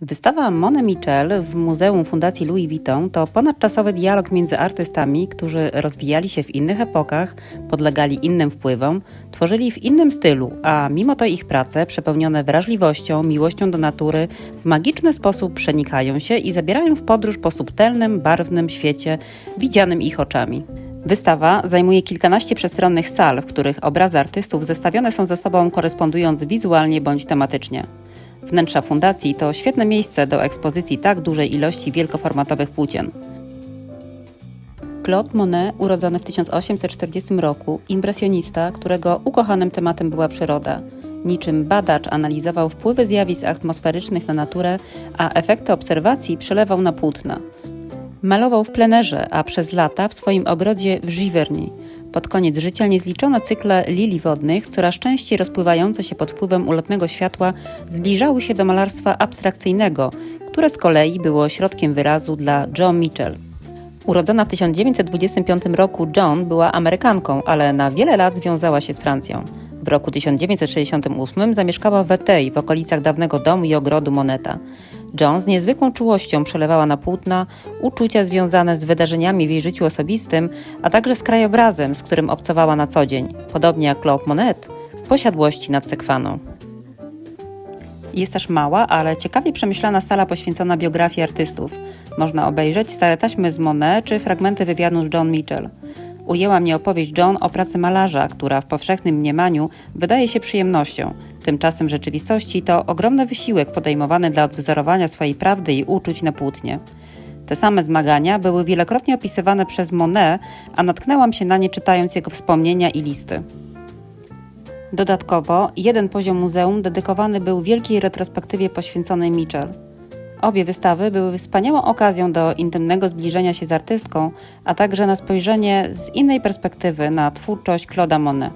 Wystawa Monet Mitchell w Muzeum Fundacji Louis Vuitton to ponadczasowy dialog między artystami, którzy rozwijali się w innych epokach, podlegali innym wpływom, tworzyli w innym stylu, a mimo to ich prace, przepełnione wrażliwością, miłością do natury, w magiczny sposób przenikają się i zabierają w podróż po subtelnym, barwnym świecie, widzianym ich oczami. Wystawa zajmuje kilkanaście przestronnych sal, w których obrazy artystów zestawione są ze sobą korespondując wizualnie bądź tematycznie. Wnętrza fundacji to świetne miejsce do ekspozycji tak dużej ilości wielkoformatowych płócien. Claude Monet, urodzony w 1840 roku, impresjonista, którego ukochanym tematem była przyroda. Niczym badacz analizował wpływy zjawisk atmosferycznych na naturę, a efekty obserwacji przelewał na płótna. Malował w plenerze, a przez lata w swoim ogrodzie w Giverny. Pod koniec życia niezliczone cykle lilii wodnych, coraz częściej rozpływające się pod wpływem ulotnego światła, zbliżały się do malarstwa abstrakcyjnego, które z kolei było środkiem wyrazu dla Joan Mitchell. Urodzona w 1925 roku Joan była Amerykanką, ale na wiele lat związała się z Francją. W roku 1968 zamieszkała w Etei, w okolicach dawnego domu i ogrodu Moneta. Joan z niezwykłą czułością przelewała na płótna uczucia związane z wydarzeniami w jej życiu osobistym, a także z krajobrazem, z którym obcowała na co dzień, podobnie jak Claude Monet, w posiadłości nad Sekwaną. Jest też mała, ale ciekawie przemyślana sala poświęcona biografii artystów. Można obejrzeć stare taśmy z Monet czy fragmenty wywiadu z John Mitchell. Ujęła mnie opowieść John o pracy malarza, która w powszechnym mniemaniu wydaje się przyjemnością. Tymczasem rzeczywistości to ogromny wysiłek podejmowany dla odwzorowania swojej prawdy i uczuć na płótnie. Te same zmagania były wielokrotnie opisywane przez Monet, a natknęłam się na nie czytając jego wspomnienia i listy. Dodatkowo jeden poziom muzeum dedykowany był wielkiej retrospektywie poświęconej Mitchell. Obie wystawy były wspaniałą okazją do intymnego zbliżenia się z artystką, a także na spojrzenie z innej perspektywy na twórczość Claude'a Monet.